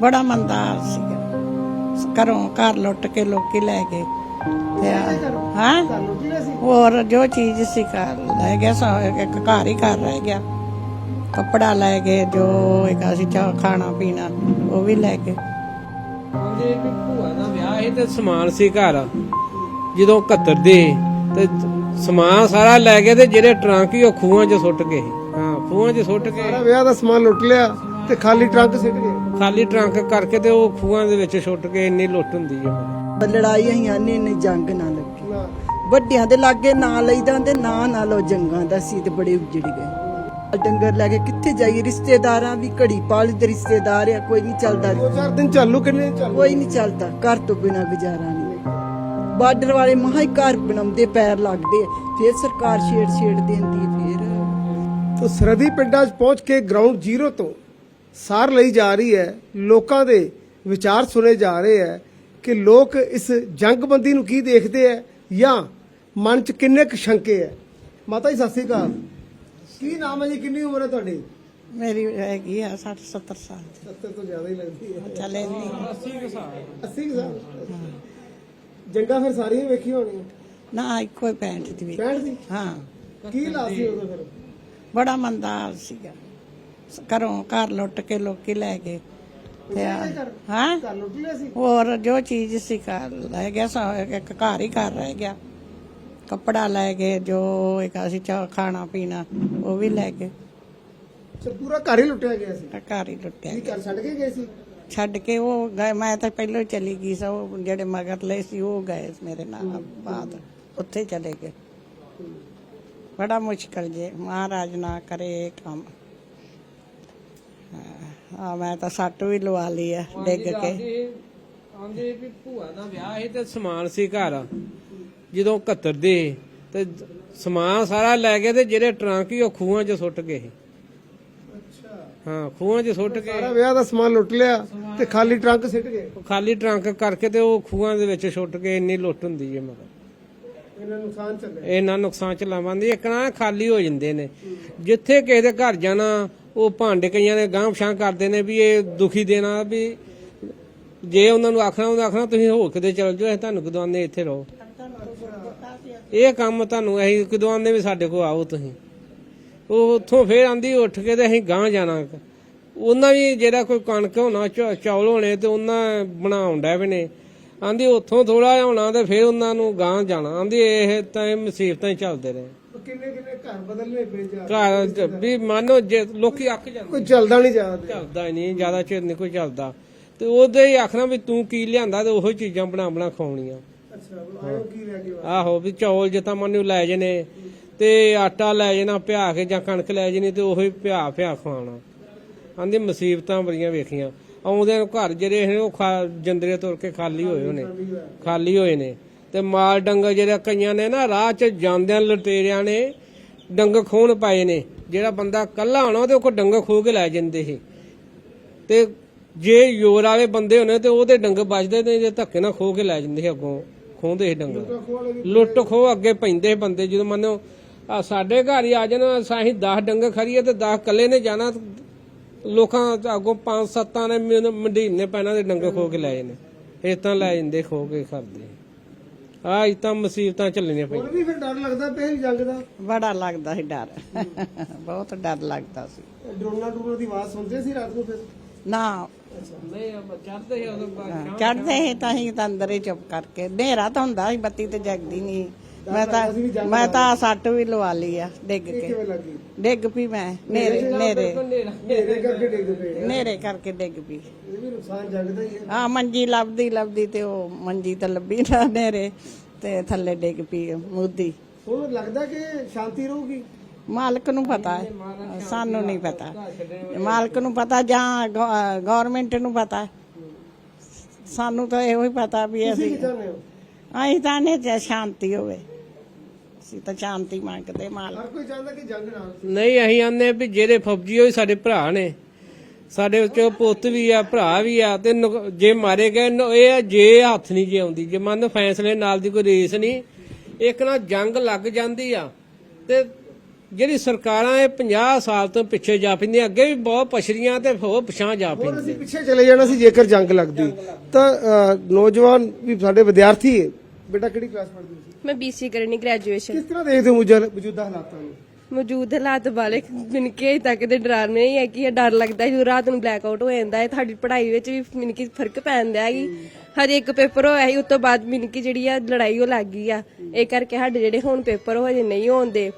ਬੜਾ ਮੰਦਾ ਹਾਲ ਸੀਗਾ। ਘਰੋਂ ਘਰ ਲੁੱਟ ਕੇ ਲੋਕੀ ਲੈ ਗਏ। ਤੇ ਆ- ਹਾਂ? ਹੋਰ ਜੋ ਚੀਜ਼ ਸੀ ਘਰ ਲੈ ਗਿਆ ਸਾ ਇੱਕ ਘਰ ਹੀ ਘਰ ਰਹਿ ਗਿਆ। ਕੱਪੜਾ ਲੈ ਗਏ ਜੋ ਹੈਗਾ ਸੀ ਚਾ ਖਾਣਾ ਪੀਣਾ ਉਹ ਵੀ ਲੈ ਗਏ। ਭੂਆ ਦਾ ਵਿਆਹ ਸੀ ਤੇ ਸਮਾਨ ਸੀ ਘਰ ਜਦੋਂ 71 ਦੇ ਤੇ ਸਮਾਨ ਸਾਰਾ ਲੈ ਗਏ ਤੇ ਜਿਹੜੇ ਟਰੰਕ ਹੀ ਉਹ ਖੂਹਾਂ 'ਚ ਸੁੱਟ ਗਏ। ਹਾਂ ਖੂਹਾਂ 'ਚ ਸੁੱਟ ਕੇ ਸਾਰਾ ਵਿਆਹ ਦਾ ਸਮਾਨ ਲੁੱਟ ਲਿਆ ਤੇ ਖਾਲੀ ਟਰੰਕ ਸਿੱਟ ਗਏ। ਖਾਲੀ ਟਰੰਕ ਕਰਕੇ ਤੇ ਉਹ ਖੂਹਾਂ ਦੇ ਵਿੱਚ ਸੁੱਟ ਕੇ ਇੰਨੀ ਲੁੱਟ ਹੁੰਦੀ ਹੈ। ਲੜਾਈ ਅਸੀਂ ਆਨੇ ਨੇ ਜੰਗ ਨਾ ਲੱਗੇ। ਵੱਡਿਆਂ ਦੇ ਲਾਗੇ ਨਾ ਲਈਦਾ ਤੇ ਨਾ ਨਾ ਲੋ ਜੰਗਾਂ ਦਾ ਸੀ ਤੇ ਬੜੇ ਉੱਜੜ ਗਏ। ਡੰਗਰ ਲੈ ਕੇ ਕਿੱਥੇ ਜਾਈਏ? ਰਿਸ਼ਤੇਦਾਰਾਂ ਵੀ ਘੜੀ ਪਾਲੀ ਦੇ ਰਿਸ਼ਤੇਦਾਰ ਆ ਕੋਈ ਨਹੀਂ ਚੱਲਦਾ। ਦੋ ਚਾਰ ਦਿਨ ਚੱਲੂ ਕਿੰਨੇ ਚੱਲੂ? ਕੋਈ ਨਹੀਂ ਚੱਲਦਾ ਘਰ ਤੋਂ ਬਿਨਾ ਗੁਜ਼ਾਰਾ ਨਹੀਂ। ਬਾਰਡਰ ਵਾਲੇ ਮਹਾ ਹੀ ਘਰ ਬਣਾਉਂਦੇ ਪੈਰ ਲੱਗਦੇ। ਫਿਰ ਸਰਕਾਰ ਛੇੜ ਛੇੜ ਦਿੰਦੀ ਫਿਰ ਤੋ ਸਰਹੱਦੀ ਪਿੰਡਾਂ 'ਚ ਪਹੁੰਚ ਕੇ ਗਰਾਊਂਡ ਜ਼ੀਰੋ ਤੋਂ ਸਾਰ ਲਈ ਜਾ ਰਹੀ ਹੈ ਲੋਕਾਂ ਦੇ ਵਿਚਾਰ ਸੁਣੇ ਜਾ ਰਹੇ ਹੈ ਕਿ ਲੋਕ ਇਸ ਜੰਗਬੰਦੀ ਨੂੰ ਕੀ ਦੇਖਦੇ ਹੈ ਜਾਂ ਮਨ 'ਚ ਕਿੰਨੇ ਕੁ ਸ਼ੰਕੇ ਹੈ। ਮਾਤਾ ਜੀ ਸਤਿ ਸ੍ਰੀ ਅਕਾਲ। ਕੀ ਨਾਮ ਹੈ ਜੀ? ਕਿੰਨੀ ਉਮਰ ਹੈ ਤੁਹਾਡੀ? ਮੇਰੀ ਹੈਗੀ ਆ 60 70 ਸਾਲ। ਦੀ 70 ਤੋਂ ਜ਼ਿਆਦਾ ਹੀ ਲੱਗਦੀ ਹੈ। ਚਲੇ ਨਹੀਂ 80 ਸਾਲ। ਜੰਗਾ ਫਿਰ ਸਾਰੀਆਂ ਵੇਖੀ ਹੋਣੀ ਨਾ ਇੱਕੋ ਹੀ ਪੈਂਟ ਦੀ ਵੀ 65 ਦੀ? ਹਾਂ। ਕੀ ਲਾਸ ਉਦੋਂ ਫਿਰ? ਬੜਾ ਮੰਦਾ ਹਾਲ ਸੀਗਾ। ਘਰੋਂ ਘਰ ਲੁੱਟ ਕੇ ਲੋਕੀ ਲੈ ਗਏ। ਤੇ ਹਾਂ? ਘਰ ਲੁੱਟ ਲਿਆ ਸੀ? ਹੋਰ ਜੋ ਚੀਜ਼ ਸੀ ਘਰ ਲੈ ਗਿਆ ਸਾ ਇੱਕ ਘਰ ਹੀ ਘਰ ਰਹਿ ਗਿਆ। ਕੱਪੜਾ ਲੈ ਗਏ ਜੋ ਹੈਗਾ ਸੀ ਚਾ ਖਾਣਾ ਪੀਣਾ ਉਹ ਵੀ ਲੈ ਗਏ। ਤੇ ਪੂਰਾ ਘਰ ਹੀ ਲੁੱਟਿਆ ਗਿਆ ਸੀ? ਘਰ ਹੀ ਲੁੱਟਿਆ ਕੀ। ਘਰ ਛੱਡ ਕੇ ਗਏ ਸੀ? ਛੱਡ ਕੇ ਉਹ ਗਏ ਮੈਂ ਤਾਂ ਪਹਿਲਾਂ ਹੀ ਚਲੀ ਗਈ ਸਾ ਉਹ ਜਿਹੜੇ ਮਗਰ ਲਏ ਸੀ ਉਹ ਗਏ ਮੇਰੇ ਨਾਲ ਬਾਅਦ। ਉੱਥੇ ਚਲੇ ਗਏ। ਬੜਾ ਮੁਸ਼ਕਲ ਜੇ ਮਹਾਰਾਜ ਨਾ ਕਰੇ ਇਹ ਕੰਮ। ਆ ਮੈਂ ਤਾਂ ਸੱਟ ਵੀ ਲਵਾ ਲਈ ਆ ਡਿੱਗ ਕੇ। ਆਂਦੇ ਵੀ ਭੂਆ ਦਾ ਵਿਆਹ ਸੀ ਤੇ ਸਮਾਨ ਸੀ ਘਰ। ਜਦੋਂ 71 ਦੇ ਤੇ ਸਮਾਨ ਸਾਰਾ ਲੈ ਗਏ ਤੇ ਜਿਹੜੇ ਟਰੰਕ ਹੀ ਉਹ ਖੂਹਾਂ 'ਚ ਸੁੱਟ ਗਏ ਅੱਛਾ। ਹਾਂ ਖੂਹਾਂ 'ਚ ਸੁੱਟ ਕੇ ਸਾਰਾ ਵਿਆਹ ਦਾ ਸਮਾਨ ਲੁੱਟ ਲਿਆ ਤੇ ਖਾਲੀ ਟਰੰਕ ਸਿੱਟ ਗਏ? ਖਾਲੀ ਟਰੰਕ ਕਰਕੇ ਤੇ ਉਹ ਖੂਹਾਂ ਦੇ ਵਿੱਚ ਸੁੱਟ ਕੇ ਇੰਨੀ ਲੁੱਟ ਹੁੰਦੀ ਹੈ ਮਗਰ। ਇਹਨਾਂ ਨੁਕਸਾਨ ਚੱਲੇ ਇਹਨਾਂ ਨੁਕਸਾਨ ਚ ਲਾਵਾਂਦੀ ਇੱਕ ਨਾ ਖਾਲੀ ਹੋ ਜਾਂਦੇ ਨੇ। ਜਿੱਥੇ ਕਿਸੇ ਦੇ ਘਰ ਜਾਣਾ ਉਹ ਭਾਂਡੇ ਕਈਆਂ ਨੇ ਗਾਂਵ ਪਛਾਂ ਕਰਦੇ ਨੇ ਵੀ ਇਹ ਦੁਖੀ ਦੇਣਾ ਵੀ ਜੇ ਉਹਨਾਂ ਨੂੰ ਆਖਣਾ, ਉਹਨਾਂ ਆਖਣਾ, ਤੁਸੀਂ ਹੋ ਕਿਤੇ ਚਲ ਜਾਓ, ਅਸੀਂ ਤੁਹਾਨੂੰ ਕਦਵਾਨੇ ਇੱਥੇ ਰਹੋ। ਇਹ ਕੰਮ ਤੁਹਾਨੂੰ, ਅਸੀਂ ਕਦਵਾਨੇ ਵੀ ਸਾਡੇ ਕੋਲ ਆਓ ਤੁਸੀਂ। ਉਹ ਉੱਥੋਂ ਫੇਰ ਆਂਦੀ, ਉੱਠ ਕੇ ਤੇ ਅਸੀਂ ਗਾਂ ਜਾਣਾ। ਉਹਨਾਂ ਵੀ ਜਿਹੜਾ ਕੋਈ ਕਣਕ ਹੋਣਾ ਚੌਲ ਹੋਣੇ ਤੇ ਉਹਨਾਂ ਬਣਾਉਣ ਡੈ ਵੀ ਨੇ। ਆਂਦੀ, ਉੱਥੋਂ ਥੋੜਾ ਹੋਣਾ ਤੇ ਫੇਰ ਉਹਨਾਂ ਨੂੰ ਗਾਂ ਜਾਣਾ। ਆਂਦੀ, ਇਹ ਤਾਂ ਇਹ ਮੁਸੀਬਤਾਂ ਹੀ ਚੱਲਦੇ ਰਹੇ ਕਿੰਨੇ ਕਿੰਨੇ ਘਰ ਬਦਲਨੇ ਪਏ ਜਾ ਘਰ ਚ ਵੀ ਮੰਨੋ ਜੇ ਲੋਕੀ ਅੱਕ ਜਾਂਦੇ ਕੋਈ ਚੱਲਦਾ ਨਹੀਂ ਜ਼ਿਆਦਾ ਚੱਲਦਾ ਹੀ ਨਹੀਂ ਜ਼ਿਆਦਾ ਚਿਰ ਨਹੀਂ ਕੋਈ ਚੱਲਦਾ। ਤੇ ਉਹਦੇ ਹੀ ਆਖਣਾ ਵੀ ਤੂੰ ਕੀ ਲਿਆਂਦਾ ਤੇ ਉਹੀ ਚੀਜ਼ਾਂ ਬਣਾ ਬਣਾ ਖਵਾਉਣੀਆਂ। ਅੱਛਾ ਆਇਓ ਕੀ ਲੈ ਕੇ ਆਹੋ ਵੀ ਚੌਲ ਜਿੱਦਾਂ ਮੈਨੂੰ ਲੈ ਜਨੇ ਤੇ ਆਟਾ ਲੈ ਜਾਣਾ ਕੇ ਜਾਂ ਕਣਕ ਲੈ ਜਣੀ ਤੇ ਉਹੀ ਪਿਆ ਪਿਆ ਖਵਾਉਣਾ। ਆਂਦੀ ਮੁਸੀਬਤਾਂ ਬੜੀਆਂ ਵੇਖੀਆਂ। ਆਉਂਦੇ ਘਰ ਜਿਹੜੇ ਉਹ ਖਾ- ਜੰਦਰੇ ਤੁਰ ਕੇ ਖਾਲੀ ਹੋਏ ਹੋਣੇ ਖਾਲੀ ਹੋਏ ਨੇ। ਤੇ ਮਾਲ ਡੰਗਰ ਜਿਹੜੇ ਕਈਆਂ ਨੇ ਨਾ ਰਾਹ 'ਚ ਜਾਂਦਿਆਂ ਲਟੇਰਿਆਂ ਨੇ ਡੰਗ ਖੋਣ ਪਾਏ ਨੇ। ਜਿਹੜਾ ਬੰਦਾ ਕੱਲਾ ਹੋਣਾ ਤੇ ਉਹ ਕੋ ਡੰਗ ਖੋ ਕੇ ਲੈ ਜਾਂਦੇ ਸੀ। ਤੇ ਜੇ ਯੋਰ ਵਾਲੇ ਬੰਦੇ ਹੋਣੇ ਤੇ ਉਹਦੇ ਡੰਗ ਵੱਜਦੇ ਨੇ ਜੇ ਧੱਕੇ ਨਾਲ ਖੋ ਕੇ ਲੈ ਜਾਂਦੇ ਸੀ ਅੱਗੋਂ ਖੋਹਦੇ ਸੀ ਡੰਗਰ। ਲੁੱਟ ਖੋ ਅੱਗੇ ਪੈਂਦੇ ਬੰਦੇ ਜਦੋਂ ਮੰਨੋ ਆ ਸਾਡੇ ਘਰ ਹੀ ਆ ਜਾਣ ਸਾਹੀਂ 10 ਡੰਗ ਖਰੀਏ ਤੇ 10 ਕੱਲੇ ਨੇ ਜਾਣਾ ਲੋਕਾਂ ਅੱਗੋਂ ਪੰਜ ਸੱਤਾਂ ਨੇ ਮੰਡੀਨੇ ਪੈਣਾ ਦੇ ਡੰਗ ਖੋ ਕੇ ਲੈ ਜਾਂਦੇ। ਇਹ ਤਾਂ ਲੈ ਜਾਂਦੇ ਖੋ ਕੇ ਕਰਦੇ ਆ ਇਹ ਤਾਂ ਮੁਸੀਬਤਾਂ ਚੱਲਣੀਆਂ ਪਈਆਂ। ਹੁਣ ਵੀ ਫਿਰ ਡਰ ਲੱਗਦਾ ਪਿਆ ਜੰਗ ਦਾ? ਬੜਾ ਲੱਗਦਾ ਸੀ ਡਰ। ਬਹੁਤ ਡਰ ਲੱਗਦਾ ਸੀ। ਡਰੋਨਾ ਡਰੋਨਾ ਦੀ ਆਵਾਜ਼ ਸੁਣਦੇ ਸੀ ਰਾਤ ਨੂੰ ਫਿਰ? ਨਾ। ਨਹੀਂ ਚੜਦੇ ਉਦੋਂ ਚੜਦੇ ਸੀ ਤਾਂ ਹੀ ਤਾਂ ਅੰਦਰ ਹੀ ਚੁੱਪ ਕਰਕੇ। ਹਨੇਰਾ ਤਾਂ ਹੁੰਦਾ ਸੀ ਬੱਤੀ ਤੇ ਜਗਦੀ ਨਹੀਂ। ਮੈਂ ਤਾਂ ਮੈਂ ਤਾਂ ਸੱਟ ਵੀ ਲਵਾ ਲਈ ਆ ਡਿੱਗ ਕੇ। ਕਿਵੇਂ ਲੱਗੀ? ਡਿੱਗ ਪਈ ਮੈਂ ਨੇਰੇ ਨੇਰੇ ਕਰਕੇ ਡਿੱਗ ਨੇਰੇ ਕਰਕੇ ਡਿੱਗ ਪਈ। ਇਹ ਵੀ ਨੁਕਸਾਨ ਜੰਗ ਦਾ ਹੀ ਮੰਜੀ ਲੱਭਦੀ ਲੱਭਦੀ ਤੇ ਉਹ ਮੰਜੀ ਤਾਂ ਲੱਭੀ ਨਾ ਨੇਰੇ ਤੇ ਥੱਲੇ ਡਿੱਗ ਪਈ ਮੁੱਦੀ। ਹੁਣ ਲੱਗਦਾ ਕਿ ਸ਼ਾਂਤੀ ਰਹੂਗੀ? ਮਾਲਕ ਨੂੰ ਪਤਾ ਹੈ। ਸਾਨੂੰ ਨਹੀਂ ਪਤਾ। ਮਾਲਕ ਨੂੰ ਪਤਾ ਜਾਂ ਗਵਰਨਮੈਂਟ ਨੂੰ ਪਤਾ ਸਾਨੂੰ ਤਾਂ ਇਹੋ ਹੀ ਪਤਾ ਵੀ ਅਸੀਂ ਕੀ ਚਾਹੁੰਦੇ ਹੋ? ਅਸੀਂ ਤਾਂ ਨੇ ਤੇ ਸ਼ਾਂਤੀ ਹੋਵੇ। ਅਸੀਂ ਤਾਂ ਸ਼ਾਂਤੀ ਮੰਗਦੇ ਮਾਲਕ ਹਰ ਕੋਈ ਚਾਹੁੰਦਾ ਕਿ ਜੰਗ ਨਾ ਹੋਵੇ। ਨਹੀਂ ਅਸੀਂ ਆਨੇ ਵੀ ਜਿਹੜੇ ਫੌਜੀ ਹੋਏ ਸਾਡੇ ਭਰਾ ਨੇ। ਸਾਡੇ ਵਿੱਚ ਪੁੱਤ ਵੀ ਆ ਭਰਾ ਵੀ ਆ ਤੇ ਨੁਕ- ਜੇ ਮਾਰੇ ਗਏ ਨ- ਇਹ ਆ ਜੇ ਹੱਥ ਨਹੀਂ ਜੇ ਆਉਂਦੀ ਜੇ ਮੰਨ ਫੈਸਲੇ ਨਾਲ ਦੀ ਕੋਈ ਰੇਸ ਨਹੀਂ ਇੱਕ ਨਾ ਜੰਗ ਲੱਗ ਜਾਂਦੀ ਆ। ਤੇ ਜਿਹੜੀ ਸਰਕਾਰਾਂ ਇਹ 50 ਸਾਲ ਤੋਂ ਪਿੱਛੇ ਜਾ ਪੈਂਦੀਆਂ ਅੱਗੇ ਵੀ ਬਹੁਤ ਪਛੜੀਆਂ ਤੇ ਹੋਰ ਪਛਾਂ ਜਾ ਹੋਰ ਪੈਂਦੀਆਂ। ਅਸੀਂ ਪਿੱਛੇ ਚਲੇ ਜਾਣਾ ਸੀ ਜੇਕਰ ਜੰਗ ਲੱਗਦੀ। ਤਾਂ ਅ, ਨੌਜਵਾਨ ਵੀ ਸਾਡੇ ਵਿਦਿਆਰਥੀ ਬੇਟਾ ਕਿਹੜੀ ਕਲਾਸ ਪੜ੍ਹਦੇ ਸੀ? ਮੈਂ ਬੀਸੀ ਕਰਨੀ ਗ੍ਰੈਜੂਏਸ਼ਨ ਕਿਸ ਤਰ੍ਹਾਂ ਦੇਖਦੇ ਹੋ ਮੌਜੂਦਾ ਮੌਜੂਦਾ ਹਾਲਾਤਾਂ ਨੂੰ? ਮੌਜੂਦ ਹਾਲਾਤ ਬਾਰੇ ਮੈਨੂੰ ਕਿ ਅਜੇ ਤੱਕ ਤੇ ਡਰਾਨੇ ਹੀ ਹੈ ਕਿ ਇਹ ਡਰ ਲੱਗਦਾ ਜਦੋਂ ਰਾਤ ਨੂੰ ਬਲੈਕ ਆਊਟ ਹੋ ਜਾਂਦਾ ਹੈ। ਤੁਹਾਡੀ ਪੜ੍ਹਾਈ ਵਿੱਚ ਵੀ ਮੈਨੂੰ ਕਿ ਫ਼ਰਕ ਪੈਂਦਾ ਹੈ ਕਿ ਹਜੇ ਇੱਕ ਪੇਪਰ ਹੋਇਆ ਸੀ ਉਸ ਤੋਂ ਬਾਅਦ ਮੈਨੂੰ ਕਿ ਜਿਹੜੀ ਆ ਲੜਾਈ ਉਹ ਲੱਗ ਗਈ ਆ। ਇਹ ਕਰਕੇ ਸਾਡੇ ਜਿਹੜੇ ਹੁਣ ਪੇਪਰ ਉਹ ਹਜੇ ਨਹੀਂ ਹੋਣਦੇ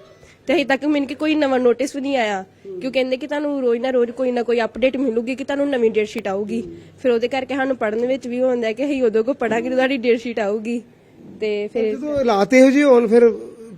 ਤੇ ਹਜੇ ਤੱਕ ਮੈਨੂੰ ਕਿ ਕੋਈ ਨਵਾਂ ਨੋਟਿਸ ਵੀ ਨਹੀਂ ਆਇਆ। ਕਿਉਂ ਕਹਿੰਦੇ ਕਿ ਤੁਹਾਨੂੰ ਰੋਜ਼ ਨਾ ਰੋਜ਼ ਕੋਈ ਨਾ ਕੋਈ ਅਪਡੇਟ ਮਿਲੂਗੀ ਕਿ ਤੁਹਾਨੂੰ ਨਵੀਂ ਡੇਟ ਸ਼ੀਟ ਆਊਗੀ। ਫਿਰ ਉਹਦੇ ਕਰਕੇ ਸਾਨੂੰ ਪੜ੍ਹਨ ਵਿੱਚ ਵੀ ਹੁੰਦਾ ਕਿ ਅਸੀਂ ਉਦੋਂ ਕੋ ਪੜਾਂਗੇ ਜਦੋਂ ਸਾਡੀ ਡੇਟ ਸ਼ੀਟ ਆਊਗੀ। ਤੇ ਫਿਰ ਜਦੋਂ ਹਾਲਾਤ ਇਹੋ ਜਿਹੇ ਹੋਣ ਫਿਰ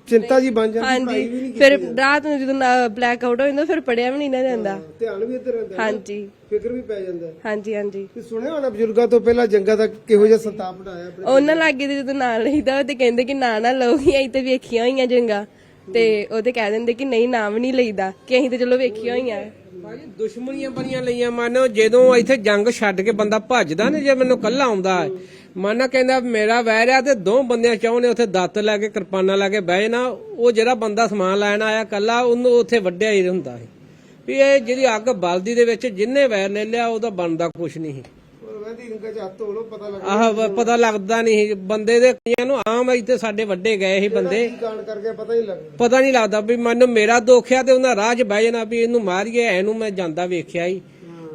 ਚਿੰਤਾ ਜੀ ਬਣ ਜਾਂਦੀ ਪੜ੍ਹਾਈ ਵੀ ਹਾਂਜੀ ਨਹੀਂ ਫਿਰ ਰਾਤ ਨੂੰ ਜਦੋਂ ਬਲੈਕ ਆਊਟ ਹੋ ਜਾਂਦਾ ਫਿਰ ਪੜਿਆ ਵੀ ਨਹੀਂ ਨਾ ਜਾਂਦਾ। ਧਿਆਨ ਵੀ ਇੱਧਰ ਰਹਿੰਦਾ ਹਾਂਜੀ। ਫਿਕਰ ਵੀ ਪੈ ਜਾਂਦਾ। ਹਾਂਜੀ ਹਾਂਜੀ। ਤੇ ਸੁਣਿਆ ਹੋਣਾ ਬਜ਼ੁਰਗਾਂ ਤੋਂ ਪਹਿਲਾਂ ਜੰਗਾਂ ਦਾ ਕਿਹੋ ਜਿਹਾ ਸੰਤਾਪ ਆਪਣੇ ਉਹਨਾਂ ਲਾਗੇ ਤੇ ਜਦੋਂ ਨਾਂ ਲਈਦਾ ਤੇ ਕਹਿੰਦੇ ਕਿ ਨਾਂ ਨਾ ਲਓ ਹੀ ਅਸੀਂ ਤੇ ਵੇਖੀਆਂ ਹੋਈਆਂ ਜੰਗਾ। ਤੇ ਉਹ ਤੇ ਕਹਿ ਦਿੰਦੇ ਕਿ ਨਹੀਂ ਨਾਮ ਨਹੀਂ ਲਈਦਾ ਕਿ ਅਸੀਂ ਤੇ ਚਲੋ ਵੇਖੀਆਂ ਹੋਈਆਂ। ਭਾਜੀ, ਦੁਸ਼ਮਣੀਆਂ ਬੜੀਆਂ ਲਈਆਂ ਮੰਨੋ, ਜਦੋਂ ਇੱਥੇ ਜੰਗ ਛੱਡ ਕੇ ਬੰਦਾ ਭੱਜਦਾ ਨਾ, ਜੇ ਮੈਨੂੰ ਕੱਲਾ ਆਉਂਦਾ ਹੈ। ਮਾਨਾ ਕਹਿੰਦਾ, ਮੇਰਾ ਵੈਰ ਆ ਤੇ ਦੋ ਬੰਦਿਆਂ ਚਾਹੁੰਦੇ ਉੱਥੇ ਦਾਤ ਲੈ ਕੇ, ਕਿਰਪਾਨਾਂ ਲੈ ਕੇ ਬਹਿ ਨਾ ਉਹ ਜਿਹੜਾ ਬੰਦਾ ਸਮਾਨ ਲੈਣ ਆਇਆ ਕੱਲਾ ਉਹਨੂੰ ਉੱਥੇ ਵੱਡਿਆ ਹੀ ਹੁੰਦਾ ਸੀ। ਵੀ ਇਹ ਜਿਹੜੀ ਅੱਗ ਬਲਦੀ ਦੇ ਵਿੱਚ ਜਿੰਨੇ ਵੈਰ ਲੈ ਲਿਆ, ਉਹਦਾ ਬਣਦਾ ਕੁਛ ਨਹੀਂ ਰੰਗਾ ਚ ਹੱਥ ਪਤਾ ਲੱਗ ਆਹ ਪਤਾ ਲੱਗਦਾ ਨਹੀਂ। ਬੰਦੇ ਦੇ ਕਈਆਂ ਨੂੰ ਆਮ ਇੱਥੇ ਸਾਡੇ ਵੱਡੇ ਗਏ ਸੀ ਬੰਦੇ। ਕੀ ਕਾਂਡ ਕਰਕੇ ਪਤਾ ਹੀ ਨਹੀਂ ਲੱਗਦਾ। ਪਤਾ ਨਹੀਂ ਲੱਗਦਾ ਵੀ ਮੈਨੂੰ ਮੇਰਾ ਦੁੱਖ ਆ ਤੇ ਉਹਨਾਂ ਰਾਹ 'ਚ ਬਹਿ ਜਾਣਾ ਵੀ ਇਹਨੂੰ ਮਾਰੀਏ ਇਹਨੂੰ ਮੈਂ ਜਾਂਦਾ ਵੇਖਿਆ ਹੀ।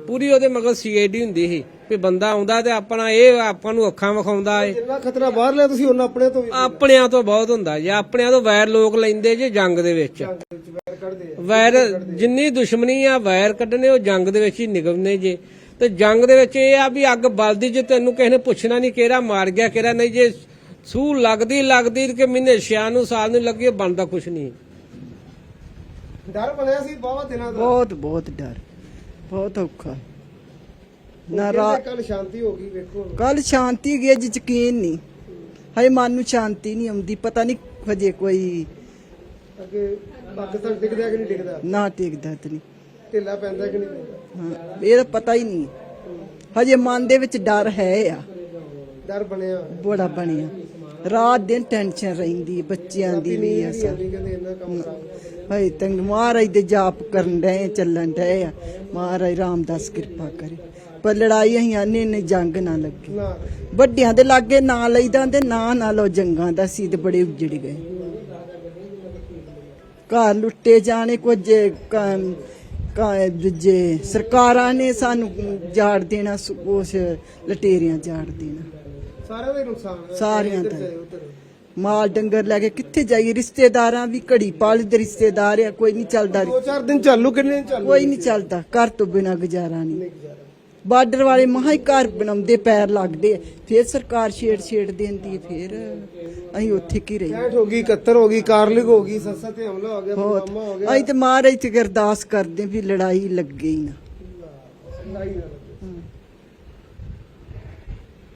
ਪੂਰੀ ਉਹਦੇ ਮਗਰ ਸੀਆਈਡੀ ਹੁੰਦੀ ਸੀ ਵੀ ਬੰਦਾ ਆਉਂਦਾ ਤੇ ਆਪਣਾ ਇਹ ਆਪਾਂ ਨੂੰ ਅੱਖਾਂ ਵਿਖਾਉਂਦਾ ਏ। ਜਿੰਨਾ ਖਤਰਾ ਬਾਹਰ ਲਿਆ ਤੁਸੀਂ ਉਹਨਾਂ ਆਪਣੇ ਤੋਂ ਵੀ ਆਪਣਿਆਂ ਤੋਂ ਬਹੁਤ ਹੁੰਦਾ ਜੇ ਆਪਣਿਆਂ ਤੋਂ ਵੈਰ ਲੋਕ ਲੈਂਦੇ ਜੇ ਜੰਗ ਦੇ ਵਿੱਚ। ਵੈਰ ਵੈਰ ਜਿੰਨੀ ਦੁਸ਼ਮਣੀ ਆ ਵੈਰ ਕੱਢਣੇ ਉਹ ਜੰਗ ਦੇ ਵਿੱਚ ਹੀ ਨਿਕਲਨੇ ਜੇ। ਤੇ ਜੰਗ ਦੇ ਵਿੱਚ ਇਹ ਆ ਵੀ ਅੱਗ ਬਲਦੀ ਜੇ ਤੈਨੂੰ ਕਿਸੇ ਨੇ ਪੁੱਛਣਾ ਨਹੀਂ ਕਿਹੜਾ ਮਾਰ ਗਿਆ ਕਿਹੜਾ ਨਹੀਂ। ਜੇ ਸੂ ਲੱਗਦੀ ਲੱਗਦੀ ਕਿ ਮਹੀਨੇ ਛਿਆ ਨੂੰ ਸਾਲ ਨੂੰ ਲੱਗੀ ਬਣਦਾ ਕੁਛ ਨਹੀਂ। ਡਰ ਬਣਿਆ ਸੀ ਬਹੁਤ ਦਿਨਾਂ ਦਾ ਬਹੁਤ ਬਹੁਤ ਡਰ। ਬਹੁਤ ਔਖਾ। ਨਾ ਰਾ ਕੱਲ ਸ਼ਾਂਤੀ ਹੋ ਗਈ ਵੇਖੋ। ਕੱਲ ਸ਼ਾਂਤੀ ਗਈ ਅੱਜ ਯਕੀਨ ਨਹੀਂ। ਹਜੇ ਮਨ ਨੂੰ ਸ਼ਾਂਤੀ ਨਹੀਂ ਆਉਂਦੀ ਪਤਾ ਨਹੀਂ ਹਜੇ ਕੋਈ ਅੱਗੇ ਪਾਕਿਸਤਾਨ ਡਿੱਗਦਾ ਕਿ ਨਹੀਂ ਡਿੱਗਦਾ? ਨਾ ਟਿਕਦਾ ਤੇ ਨਹੀਂ। ਢਿੱਲਾ ਪੈਂਦਾ ਕਿ ਨਹੀਂ? ਪੈਂਦਾ ਹਾਂ ਇਹ ਤਾਂ ਪਤਾ ਹੀ ਨਹੀਂ। ਹਜੇ ਮਨ ਦੇ ਵਿੱਚ ਡਰ ਹੈ ਆ। ਡਰ ਬਣਿਆ। ਹੋਇਆ। ਬੜਾ ਬਣਿਆ। ਰਾਤ ਦਿਨ ਟੈਨਸ਼ਨ ਰਹਿੰਦੀ ਬੱਚਿਆਂ ਦੀ ਵੀ ਆ ਸਭ ਕਹਿੰਦੇ ਇੰਨਾ ਕੰਮ ਖਰਾਬ। ਹਏ ਤੰਗ ਮਹਾਰਾਜ ਦੇ ਜਾਪ ਕਰਨ ਡਏ ਚੱਲਣ ਡਏ ਆ। ਮਹਾਰਾਜ ਰਾਮਦਾਸ ਕਿਰਪਾ ਕਰੇ। ਪਰ ਲੜਾਈ ਅਸੀਂ ਆਨੇ ਨੇ ਜੰਗ ਨਾ ਲੱਗੇ। ਨਾ। ਵੱਡਿਆਂ ਦੇ ਲਾਗੇ ਨਾ ਲਈਦਾ ਤੇ ਨਾ ਨਾ ਲੋ ਜੰਗਾਂ ਦਾ ਸੀ ਤੇ ਬੜੇ ਉੱਜੜ ਗਏ। ਘਰ ਲੁੱਟੇ ਜਾਣੇ ਕੁਝ ਕ- ਦੂਜੇ ਸਰਕਾਰਾਂ ਨੇ ਸਾਨੂੰ ਜਾੜ ਦੇਣਾ ਉਸ ਲਟੇਰਿਆਂ ਜਾੜ ਦੇਣਾ। ਸਾਰਿਆਂ ਦਾ ਹੀ ਨੁਕਸਾਨ ਹੈ। ਸਾਰਿਆਂ ਇੱਧਰ ਦਾ। ਉੱਧਰ। ਮਾਲ ਡੰਗਰ ਲੈ ਕੇ ਕਿੱਥੇ ਜਾਈਏ? ਰਿਸ਼ਤੇਦਾਰਾਂ ਵੀ ਘੜੀ ਪਾਲੀ ਦੇ ਰਿਸ਼ਤੇਦਾਰ ਆ ਕੋਈ ਨਹੀਂ ਚੱਲਦਾ। ਦੋ ਚਾਰ ਦਿਨ ਚਾਲੂ ਕਿੰਨੇ ਦਿਨ ਚਾਲੂ? ਕੋਈ ਨਹੀਂ ਚੱਲਦਾ ਘਰ ਤੋਂ ਬਿਨਾ ਗੁਜ਼ਾਰਾ ਨਹੀਂ। ਬਾਰਡਰ ਵਾਲੇ ਮਹਾ ਹੀ ਘਰ ਬਣਾਉਂਦੇ ਪੈਰ ਲੱਗਦੇ। ਫਿਰ ਸਰਕਾਰ ਛੇੜ ਛੇੜ ਦਿੰਦੀ ਫਿਰ ਅਸੀਂ ਉੱਥੇ ਕੀ ਰਹੀ 65 ਹੋ ਗਈ 71 ਹੋ ਗਈ ਕਾਰਲਿਕ ਹੋ ਗਈ ਸੱਸਾ ਤੇ ਹਮਲਾ ਹੋ ਗਿਆ ਬਹੁਤ ਪੁਲਵਾਮਾ ਹੋ ਗਿਆ ਅਸੀਂ ਤੇ ਮਹਾਰਾਜ ਤੇ ਅਰਦਾਸ ਕਰਦੇ ਵੀ ਲੜਾਈ ਲੱਗੇ ਹੀ ਨਾ ਲੜਾਈ।